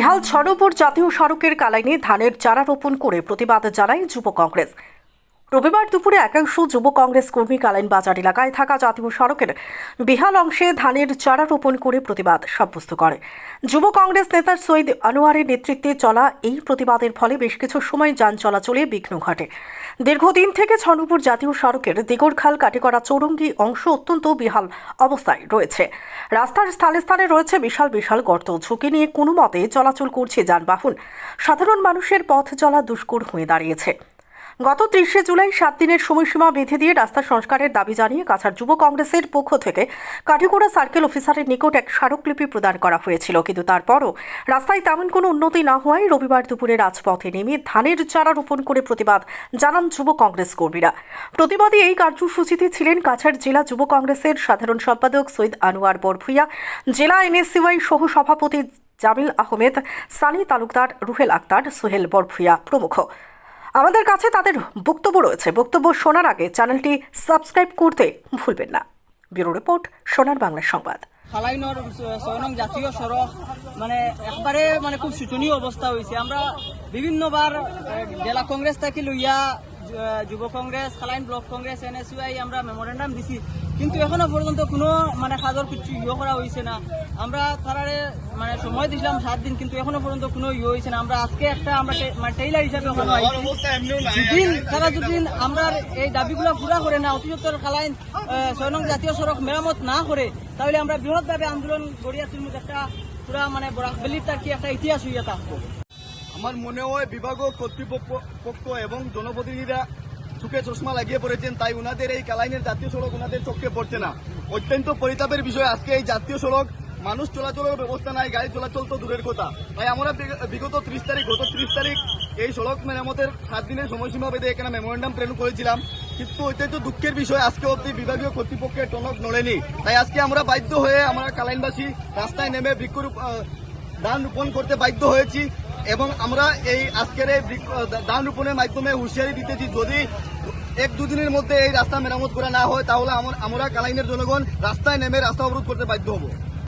বেহাল ছড়পুর জাতীয় সড়কের কালাইনে ধানের চারা রোপণ করে প্রতিবাদ জানায় যুব কংগ্রেস। রবিবার দুপুরে একাংশ যুব কংগ্রেস কর্মী কালাইন বাজার এলাকায় থাকা জাতীয় সড়কের বেহাল অংশে ধানের চারা রোপণ করে প্রতিবাদ সাব্যস্ত করে। যুব কংগ্রেস নেতা সৈয়দ আনোয়ারের নেতৃত্বে চলা এই প্রতিবাদের ফলে বেশ কিছু সময় যান চলাচলে বিঘ্ন ঘটে। দীর্ঘদিন থেকে ছনপুর জাতীয় সড়কের দিগরখাল কাটিকরা চৌরঙ্গি অংশ অত্যন্ত বিহাল অবস্থায় রয়েছে। রাস্তার স্থানে স্থানে রয়েছে বিশাল বিশাল গর্ত। ঝুঁকি নিয়ে কোনো মতে চলাচল করছে যানবাহন। সাধারণ মানুষের পথ চলা দুষ্কর হয়ে দাঁড়িয়েছে। গত ত্রিশে জুলাই সাত দিনের সময়সীমা বেঁধে দিয়ে রাস্তা সংস্কারের দাবি জানিয়ে কাছাড় যুব কংগ্রেসের পক্ষ থেকে কাঠিগোড়া সার্কেল অফিসারের নিকট এক স্মারকলিপি প্রদান করা হয়েছিল। কিন্তু তারপরও রাস্তায় তেমন কোনো উন্নতি না হওয়ায় রবিবার দুপুরে রাজপথে নেমে ধানের চারা রোপণ করে প্রতিবাদ জানান যুব কংগ্রেস কর্মীরা। প্রতিবাদে এই কার্যসূচিতে ছিলেন কাছাড় জেলা যুব কংগ্রেসের সাধারণ সম্পাদক সৈয়দ আনোয়ার বরভুইয়া, জেলা এনএসসিওয়াই সহ সভাপতি জামিল আহমেদ, সানি তালুকদার রুহেল আক্তার, সোহেল বরভুইয়া প্রমুখ। আমাদের কাছে তাদের বক্তব্য রয়েছে। বক্তব্য শোনার আগে চ্যানেলটি সাবস্ক্রাইব করতে ভুলবেন না। ব্যুরো রিপোর্ট, সোনার বাংলা সংবাদ। খালাইনর ছয় জাতীয় সড়ক মানে একবারে মানে খুব শোচনীয় অবস্থা হয়েছে আমরা বিভিন্নবার জেলা কংগ্রেস থেকে লইয়া যুব কংগ্রেস খালাইন ব্লক কংগ্রেস এন আমরা মেমোরেন্ডাম দিছি। কিন্তু এখনও পর্যন্ত কোনো মানে সাদর কিছু ইয়ে করা হয়েছে না। আমরা তারারে মানে সময় দিছিলাম সাত দিন কিন্তু এখনও পর্যন্ত কোনো ইয়ে হয়েছে না। আমরা আজকে একটা আমরা মানে টেইলার হিসাবে ওখানে আইছি। তারা যদি আমরা এই দাবিগুলো পুরা করে না অতিসত্তর খালাইন ছয় নং জাতীয় সড়ক মেরামত না করে তাহলে আমরা বৃহৎভাবে আন্দোলন গড়িয়া তুলমুখ একটা পুরা মানে বরাকবেলির তার কি একটা ইতিহাস হইয়া থাকব? আমার মনে হয় বিভাগীয় কর্তৃপক্ষ, পক্ষ এবং জনপ্রতিনিধিরা চোখে চশমা লাগিয়ে পড়েছেন, তাই উনাদের এই কালাইনের জাতীয় সড়ক উনাদের চোখে পড়ছে না। অত্যন্ত পরিতাপের বিষয় আজকে এই জাতীয় সড়ক, মানুষ চলাচলের ব্যবস্থা নাই, গাড়ি চলাচল তো দূরের কথা। তাই আমরা বিগ- বিগত ত্রিশ তারিখ, গত ত্রিশ তারিখ এই সড়ক মেরামতের সাত দিনের সময়সীমা বেঁধে এখানে মেমোরেন্ডাম প্রেরণ করেছিলাম। কিন্তু অত্যন্ত দুঃখের বিষয়, আজকে অব্দি বিভাগীয় কর্তৃপক্ষের টনক নড়েনি। তাই আজকে আমরা বাধ্য হয়ে আমরা কালাইনবাসী রাস্তায় নেমে বৃক্ষরূপ ধান রোপণ করতে বাধ্য হয়েছি। এবং আমরা এই আজকের এই দান রোপণের মাধ্যমে হুঁশিয়ারি দিতেছি যদি এক দুদিনের মধ্যে এই রাস্তা মেরামত করা না হয়, তাহলে আমরা কালাইনের জনগণ রাস্তায় নেমে রাস্তা অবরোধ করতে বাধ্য হব।